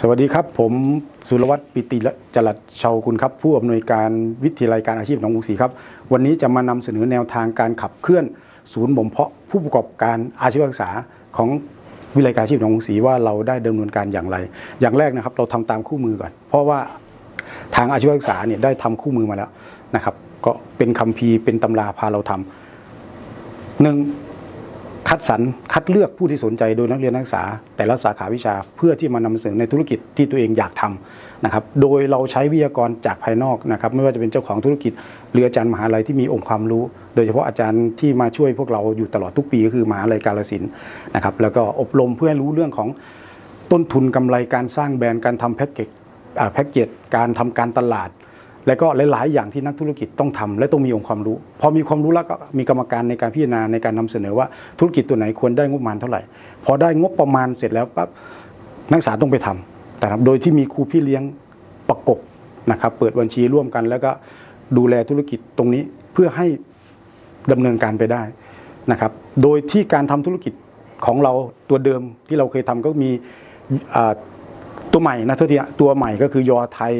สวัสดีครับ ผมสุรวัตรปิติจรัสชาวคุณครับ ผู้อำนวยการวิทยาลัยการอาชีพหนองกรุงศรีครับ วันนี้จะมานำเสนอแนวทางการขับเคลื่อน ศูนย์บ่มเพาะผู้ประกอบการอาชีวศึกษาของวิทยาลัยการอาชีพหนองกรุงศรีว่าเราได้ดำเนินการอย่างไร อย่างแรกนะครับเราทำตามคู่มือก่อน เพราะว่าทางอาชีวศึกษาเนี่ยได้ทำคู่มือมาแล้วนะครับ ก็เป็นคัมภีร์เป็นตำราพาเราทำหนึ่ง คัดสรรคัดเลือกผู้ที่สนใจโดยนักเรียนนักศึกษา แต่ละสาขาวิชาเพื่อที่มานำเสนอในธุรกิจที่ตัวเองอยากทำนะครับโดยเราใช้วิทยากรจากภายนอกนะครับไม่ว่าจะเป็นเจ้าของธุรกิจ หรืออาจารย์มหาลัยที่มีองค์ความรู้ โดยเฉพาะอาจารย์ที่มาช่วยพวกเราอยู่ตลอดทุกปีก็คือมหาลัยกาลสินนะครับแล้วก็อบรมเพื่อให้รู้เรื่องของต้นทุนกำไรการสร้างแบรนด์การทำแพ็กเกจแพ็กเกจการทำการตลาด และก็หลาย ๆ อย่างที่นักธุรกิจต้องทำและต้องมีองค์ความรู้ พอมีความรู้แล้วก็มีกรรมการในการพิจารณาในการนำเสนอว่าธุรกิจตัวไหนควรได้งบประมาณเท่าไหร่ พอได้งบประมาณเสร็จแล้วปั๊บนักศึกษาต้องไปทำนะครับโดยที่มีครูพี่เลี้ยงประกบนะครับเปิดบัญชีร่วมกันแล้วก็ดูแลธุรกิจตรงนี้เพื่อให้ดำเนินการไปได้นะครับ โดยที่การทำธุรกิจของเราตัวเดิมที่เราเคยทำก็มีตัวใหม่นะเท่าที่ตัวใหม่ก็คือยอไทย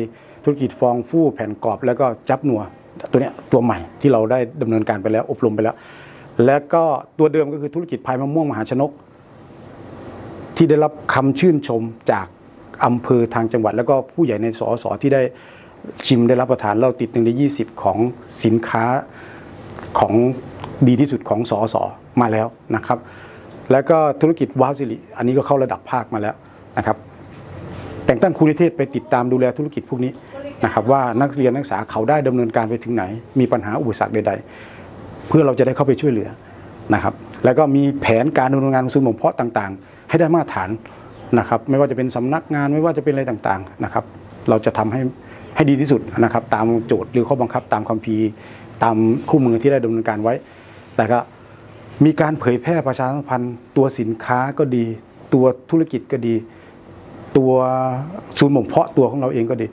ธุรกิจฟองฟู่แผ่นกรอบ แล้วก็จับหนัวตัวเนี้ยตัวใหม่ที่เราได้ดำเนินการไปแล้วอบรมไปแล้ว แล้วก็ตัวเดิมก็คือธุรกิจพายมะม่วงมหาชนก ที่ได้รับคำชื่นชมจากอำเภอทางจังหวัด แล้วก็ผู้ใหญ่ในสอสอที่ได้ชิมได้รับประทานเราติดหนึ่งในยี่สิบของสินค้าของดีที่สุดของสอสอมาแล้วนะครับ แล้วก็ธุรกิจว้าวสิริอันนี้ก็เข้าระดับภาคมาแล้วนะครับ แต่งตั้งครูนิเทศไปติดตามดูแลธุรกิจพวกนี้นะครับว่านักเรียนนักศึกษาเขาได้ดำเนินการไปถึงไหน มีปัญหาอุปสรรคใด ๆ เพื่อเราจะได้เข้าไปช่วยเหลือนะครับแล้วก็มีแผนการดำเนินงานของศูนย์บ่มเพาะต่างๆ ให้ได้มาตรฐานนะครับไม่ว่าจะเป็นสำนักงานไม่ว่าจะเป็นอะไรต่างๆนะครับเราจะทำให้ให้ดีที่สุดนะครับตามโจทย์หรือข้อบังคับตามคัมภีร์ตามคู่มือที่ได้ดำเนินการไว้ แต่ก็มีการเผยแพร่ประชาสัมพันธ์ตัวสินค้าก็ดี ตัวธุรกิจก็ดี ตัวศูนย์บ่มเพาะตัวของเราเองก็ดี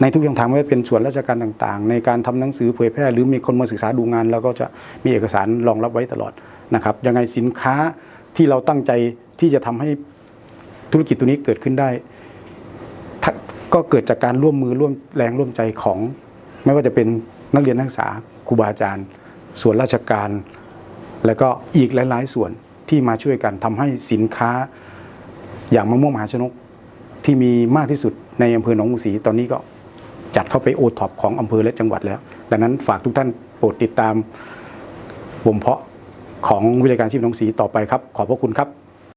ในทุกช่องทางไม่ว่าเป็นส่วนราชการต่างๆ ในการทำหนังสือเผยแพร่หรือมีคนมาศึกษาดูงานเราก็จะมีเอกสารรองรับไว้ตลอดนะครับยังไงสินค้าที่เราตั้งใจที่จะทำให้ธุรกิจตัวนี้เกิดขึ้นได้ก็เกิดจากการร่วมมือร่วมแรงร่วมใจของ ไม่ว่าจะเป็นนักเรียนนักศึกษาครูบาอาจารย์ ส่วนราชการ แล้วก็อีกหลาย ๆ ส่วนที่มาช่วยกันทำให้สินค้าอย่างมะม่วงมหาชนก ที่มีมากที่สุดในอำเภอหนองกรุงศรีตอนนี้ก็จัดเข้าไปโอท็อปของอำเภอและจังหวัดแล้ว ดังนั้นฝากทุกท่านโปรดติดตามบ่มเพาะของวิทยาการชีพหนองกรุงศรีต่อไปครับ ขอบพระคุณครับ